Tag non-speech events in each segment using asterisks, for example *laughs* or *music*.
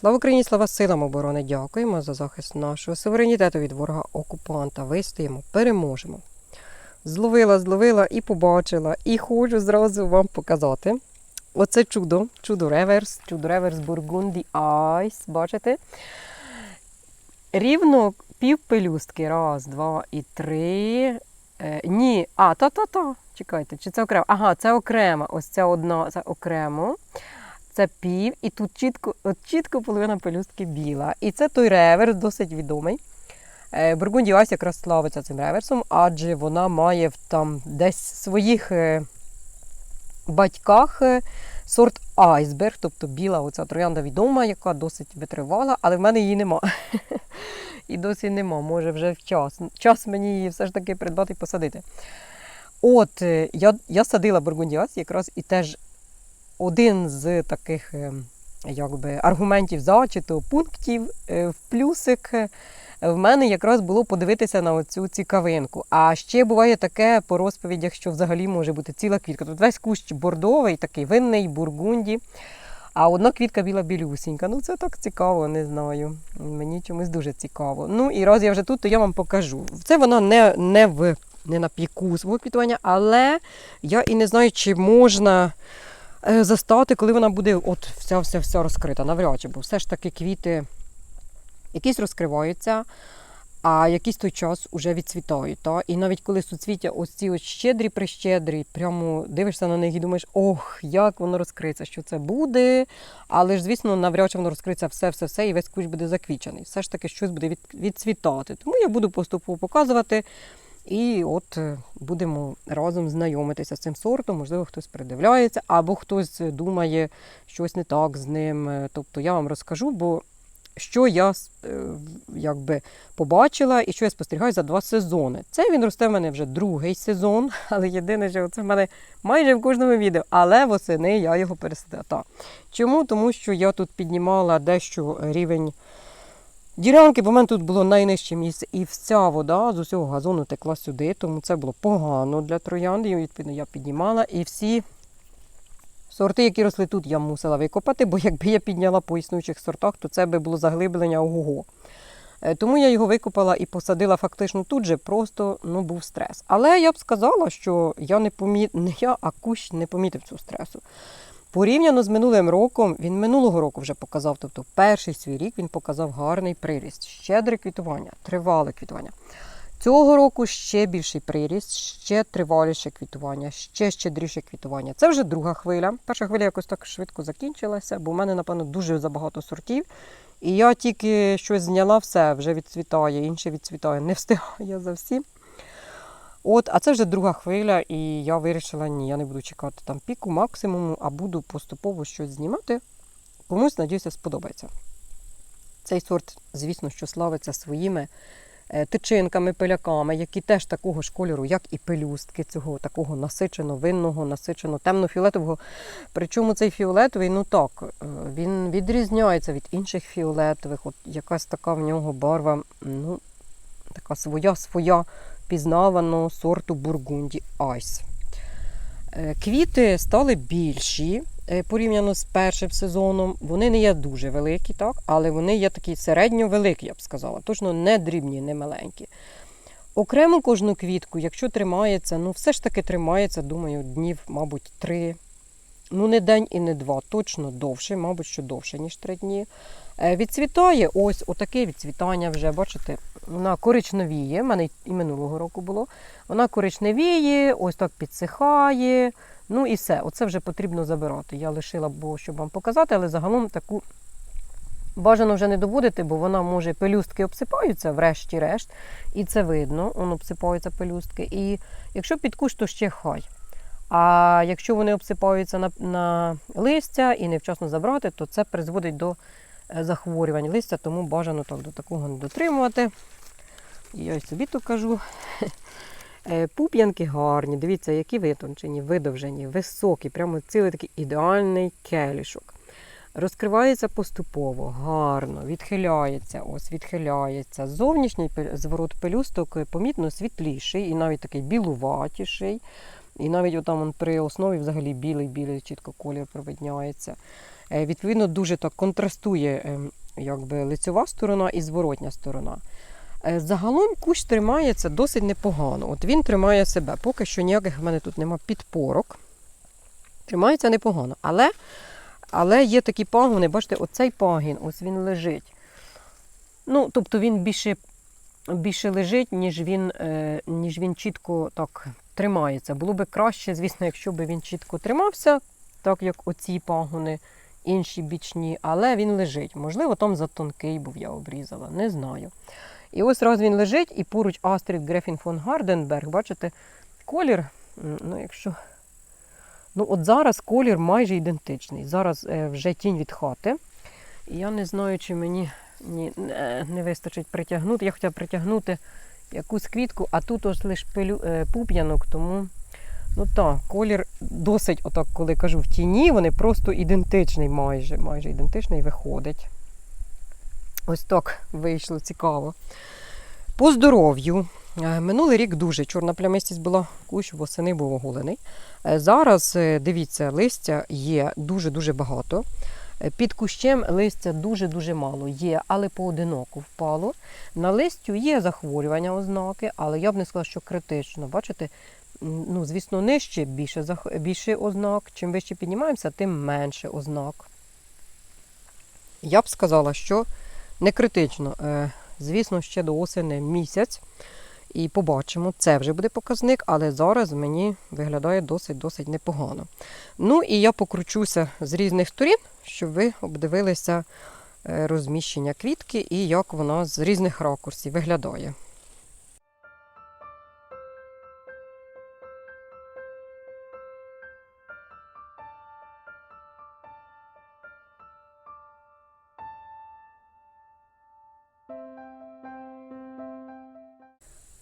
Слава Україні, слава силам оборони! Дякуємо за захист нашого суверенітету від ворога окупанта. Вистоїмо, переможемо. Зловила, зловила і побачила, і хочу зразу вам показати. Оце чудо, чудо реверс, чудо реверс Бургунді Айс. Бачите? Рівно пів пелюстки. Раз, два і три. Е, ні, а, та-та-та. Чекайте, чи це окремо? Ага, це окремо. Ось ця одна, це окремо. Це пів, і тут чітко, чітко половина пелюстки біла. І це той реверс, досить відомий. Е, Бургунді Айс якраз славиться цим реверсом, адже вона має там десь своїх е, батьках е, сорт айсберг, тобто біла оця троянда відома, яка досить витривала, але в мене її нема. *laughs* І досі нема, може вже час. Час мені її все ж таки придбати і посадити. От, я, я садила бургундіас якраз і теж один з таких е, якби, аргументів за чи то пунктів е, в плюсик. е, В мене якраз було подивитися на оцю цікавинку. А ще буває таке по розповідях, що взагалі може бути ціла квітка. Тут весь кущ бордовий, такий винний, бургунді. А одна квітка біла білюсінька. Ну це так цікаво, не знаю. Мені чомусь дуже цікаво. Ну і раз я вже тут, то я вам покажу. Це вона не, не в не на піку свого квітування, але я і не знаю, чи можна застати, коли вона буде от вся вся вся розкрита. Навряд чи, бо все ж таки квіти якісь розкриваються. А якийсь той час уже відцвітають. Та? І навіть коли суцвіття ось ці ось щедрі прищедрі, прямо дивишся на них і думаєш, ох, як воно розкриється, що це буде. Але ж, звісно, навряд чи воно розкриється все-все-все, і весь кущ буде заквічений. Все ж таки щось буде від, відцвітати. Тому я буду поступово показувати. І от е, будемо разом знайомитися з цим сортом. Можливо, хтось придивляється, або хтось думає, щось не так з ним. Е, Тобто я вам розкажу, бо що я е, якби побачила і що я спостерігаю за два сезони. Це він росте в мене вже другий сезон, *laughs* але єдине, що це в мене майже в кожному відео. Але восени я його пересадила. Чому? Тому що я тут піднімала дещо рівень ділянки, в мене тут було найнижче місце, і вся вода з усього газону текла сюди, тому це було погано для троянди. Відповідно, я піднімала і всі. Сорти, які росли тут, я мусила викопати, бо якби я підняла по існуючих сортах, то це би було заглиблення ого-го. Е, Тому я його викопала і посадила фактично тут же, просто ну, був стрес. Але я б сказала, що я не поміт... не я, а кущ не помітив цього стресу. Порівняно з минулим роком, він минулого року вже показав, тобто перший свій рік він показав гарний приріст, щедре квітування, тривале квітування. Цього року ще більший приріст, ще триваліше квітування, ще щедріше квітування. Це вже друга хвиля. Перша хвиля якось так швидко закінчилася, бо в мене, напевно, дуже забагато сортів. І я тільки щось зняла, все вже відцвітає, інше відцвітає, не встигаю за всім. От, а це вже друга хвиля, і я вирішила, ні, я не буду чекати там піку, максимуму, а буду поступово щось знімати. Комусь, надіюся, сподобається. Цей сорт, звісно, що славиться своїми е, тичинками, пиляками, які теж такого ж кольору, як і пелюстки, цього такого насичено винного, насичено темно-фіолетового. Причому цей фіолетовий, ну так, е, він відрізняється від інших фіолетових. От якась така в нього барва, ну, така своя своя пізнаваного сорту Бургунді Айс. Е, Квіти стали більші е, порівняно з першим сезоном. Вони не є дуже великі, так? але вони є такі середньо-великі, я б сказала. Точно не дрібні, не маленькі. Окремо кожну квітку, якщо тримається, ну все ж таки тримається, думаю, днів, мабуть, три. Ну, не день і не два, точно довше, мабуть, що довше, ніж три дні. Е, Відцвітає ось отаке відцвітання вже, бачите, вона коричневіє, в мене і минулого року було. Вона коричневіє, ось так підсихає. Ну і все, оце вже потрібно забирати. Я лишила, бо щоб вам показати, але загалом таку бажано вже не доводити, бо вона може пелюстки обсипаються, врешті-решт, і це видно, воно обсипаються пелюстки. І якщо під кущ, то ще хай. А якщо вони обсипаються на, на листя і невчасно забрати, то це призводить до е, захворювань листя, тому бажано так до такого не дотримувати. Я й собі то кажу. *laughs* Е, Пуп'янки гарні, дивіться, які витончені, видовжені, високі, прямо цілий такий ідеальний келішок. Розкривається поступово, гарно, відхиляється, ось відхиляється. Зовнішній зворот пелюсток е, помітно світліший і навіть такий білуватіший. І навіть отам он при основі взагалі білий-білий чітко колір провидняється. Е, Відповідно, дуже так контрастує ем, якби, лицьова сторона і зворотня сторона. Е, Загалом кущ тримається досить непогано. От він тримає себе. Поки що ніяких в мене тут нема підпорок. Тримається непогано. Але, але є такі пагони, бачите, оцей пагін, ось він лежить. Ну, тобто він більше, більше лежить, ніж він, е, ніж він чітко так тримається. Було би краще, звісно, якщо б він чітко тримався, так як оці пагони, інші бічні, але він лежить. Можливо, там затонкий був, я обрізала, не знаю. І ось раз він лежить, і поруч Астрід Грефін фон Гарденберг, бачите, колір, ну якщо. Ну, от зараз колір майже ідентичний. Зараз е, вже тінь від хати. І я не знаю, чи мені ні, не, не вистачить притягнути. Я хотіла притягнути якусь квітку, а тут ось лише пуп'янок, тому ну так, колір досить, отак, коли кажу, в тіні, вони просто ідентичний, майже, майже ідентичний виходить. Ось так вийшло цікаво. По здоров'ю. Е, Минулий рік дуже чорна плямистість була, кущ восени був оголений. Е, Зараз, е, дивіться, листя є дуже-дуже багато. Під кущем листя дуже-дуже мало є, але поодиноко впало. На листю є захворювання ознаки, але я б не сказала, що критично. Бачите, ну, звісно, нижче більше, більше ознак. Чим вище піднімаємося, тим менше ознак. Я б сказала, що не критично. Е, Звісно, ще до осені місяць. І побачимо, це вже буде показник, але зараз мені виглядає досить-досить непогано. Ну і я покручуся з різних сторін, щоб ви обдивилися е, розміщення квітки і як вона з різних ракурсів виглядає.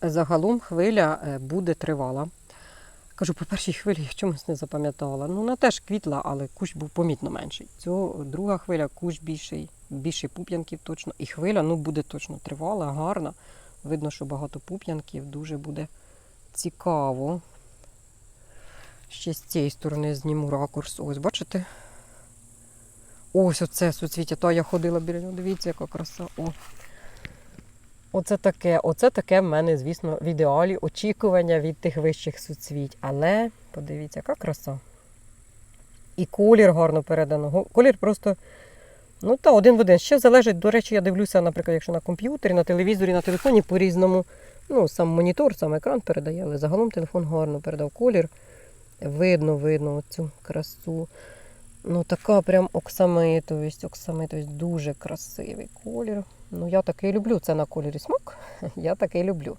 Загалом хвиля е, буде тривала. Кажу, по першій хвилі я чомусь не запам'ятала. Ну, вона теж квітла, але кущ був помітно менший. Цього друга хвиля, кущ більший, більше пуп'янків точно. І хвиля ну, буде точно тривала, гарна. Видно, що багато пуп'янків, дуже буде цікаво. Ще з цієї сторони зніму ракурс. Ось, бачите? Ось оце суцвіття. То я ходила біля нього. Дивіться, яка краса. О. Оце таке, оце таке в мене, звісно, в ідеалі очікування від тих вищих суцвіть. Але подивіться, яка краса. І колір гарно передано. Колір просто, ну та один в один. Ще залежить, до речі, я дивлюся, наприклад, якщо на комп'ютері, на телевізорі, на телефоні по-різному. Ну, сам монітор, сам екран передає, але загалом телефон гарно передав колір. Видно, видно цю красу. Ну, така прям оксамитовість, оксамитовість, дуже красивий колір. Ну, я такий люблю. Це на кольорі смак. *laughs* Я такий люблю.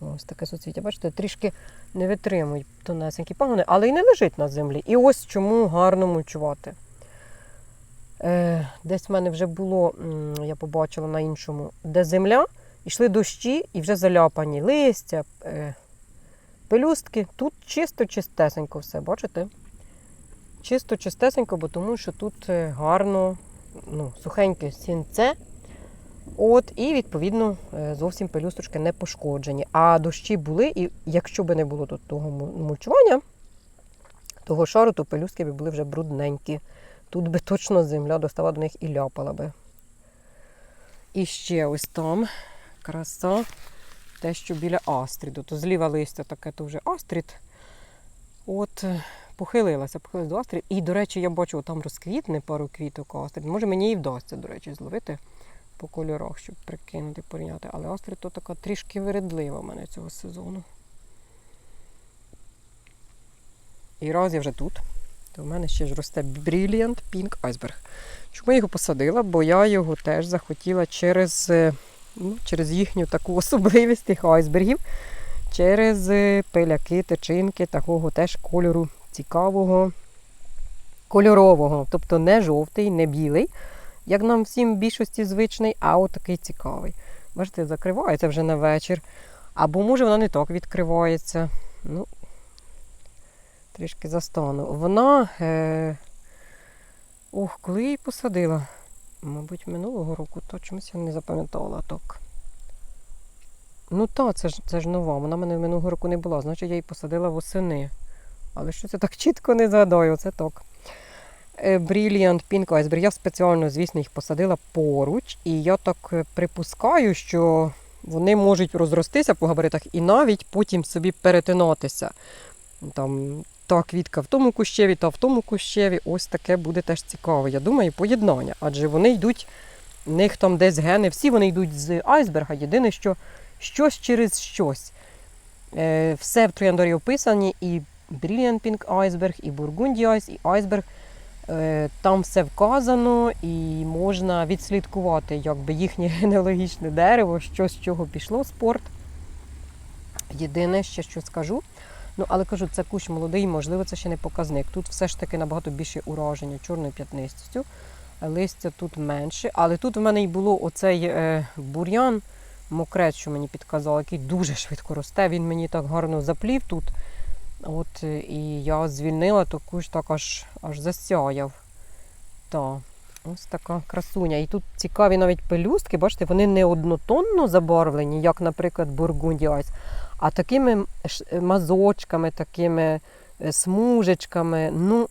Ось таке суцвіття. Бачите, трішки не витримують тонесенькі пагони, але й не лежить на землі. І ось чому гарно мульчувати. Е, десь в мене вже було, я побачила на іншому, де земля, йшли дощі і вже заляпані листя, е, пелюстки. Тут чисто чистесенько все, бачите? Чисто чистесенько, бо тому що тут е, гарно ну, сухеньке сінце. От, і, відповідно, е, зовсім пелюсточки не пошкоджені. А дощі були, і якщо б не було тут того мульчування, того шару, то пелюстки б були вже брудненькі. Тут би точно земля достала до них і ляпала би. І ще ось там краса, те, що біля астріду. То зліва листя таке, то вже астрід. От, е, похилилася, похилилася до астрід. І, до речі, я бачу, там розквітне пару квіток астрід. Може, мені і вдасться, до речі, зловити по кольорах, щоб прикинути, порівняти. Але астрид то така трішки вередлива в мене цього сезону. І раз я вже тут, то в мене ще ж росте Brilliant Pink Iceberg. Чому я його посадила? Бо я його теж захотіла через, е, ну, через їхню таку *laughs* особливість тих айсбергів, через е, пиляки, течинки, такого теж кольору цікавого, кольорового. Тобто не жовтий, не білий, як нам всім в більшості звичний, а от такий цікавий. Бачите, закривається вже на вечір. Або може вона не так відкривається. Ну, трішки застану. Вона. Е... Ох, коли її посадила? Мабуть, минулого року, то чомусь я не запам'ятала так. Ну так, це ж, це ж нова. Вона в мене минулого року не була, значить я її посадила восени. Але що це так чітко не згадаю, це так. е, Brilliant Pink Iceberg. Я спеціально, звісно, їх посадила поруч, і я так е, припускаю, що вони можуть розростися по габаритах і навіть потім собі перетинатися. Там та квітка в тому кущеві, та в тому кущеві. Ось таке буде теж цікаво. Я думаю, поєднання. Адже вони йдуть, в них там десь гени, всі вони йдуть з айсберга. Єдине, що щось через щось. Е, все в трояндорі описані, і Brilliant Pink Iceberg, і Burgundy Ice, і Iceberg. Е, Там все вказано і можна відслідкувати якби, їхнє *laughs* генеалогічне дерево, що з чого пішло, спорт. Єдине, ще що скажу. Ну, але кажу, це кущ молодий, можливо, це ще не показник. Тут все ж таки набагато більше ураження чорною п'ятнистістю. Листя тут менше. Але тут в мене й було оцей е, бур'ян, мокрець, що мені підказав, який дуже швидко росте. Він мені так гарно заплів тут. От, е, і я звільнила, то кущ так аж, аж засяяв. Так, ось така красуня. І тут цікаві навіть пелюстки, бачите, вони не однотонно забарвлені, як, наприклад, Бургунді Айс, а такими мазочками, такими е, смужечками. Ну,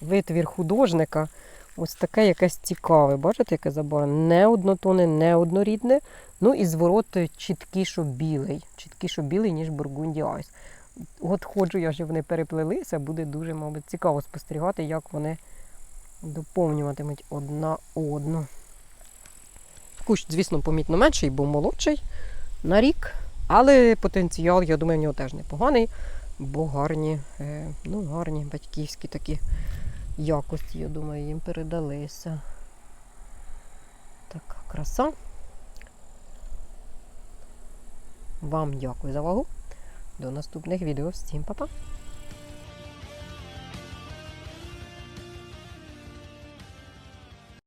витвір художника. Ось таке якесь цікаве. Бачите, яке забарвлення? Не однотонне, не однорідне. Ну і зворот е, чіткіше білий. Чіткіше білий, ніж Бургунді. От ходжу я, що вони переплелися, буде дуже, мабуть, цікаво спостерігати, як вони доповнюватимуть одна одну. Кущ, звісно, помітно менший, бо молодший на рік, але потенціал, я думаю, в нього теж непоганий, бо гарні, е, ну, гарні батьківські такі якості, я думаю, їм передалися. Така краса. Вам дякую за увагу. До наступних відео. Всім па-па!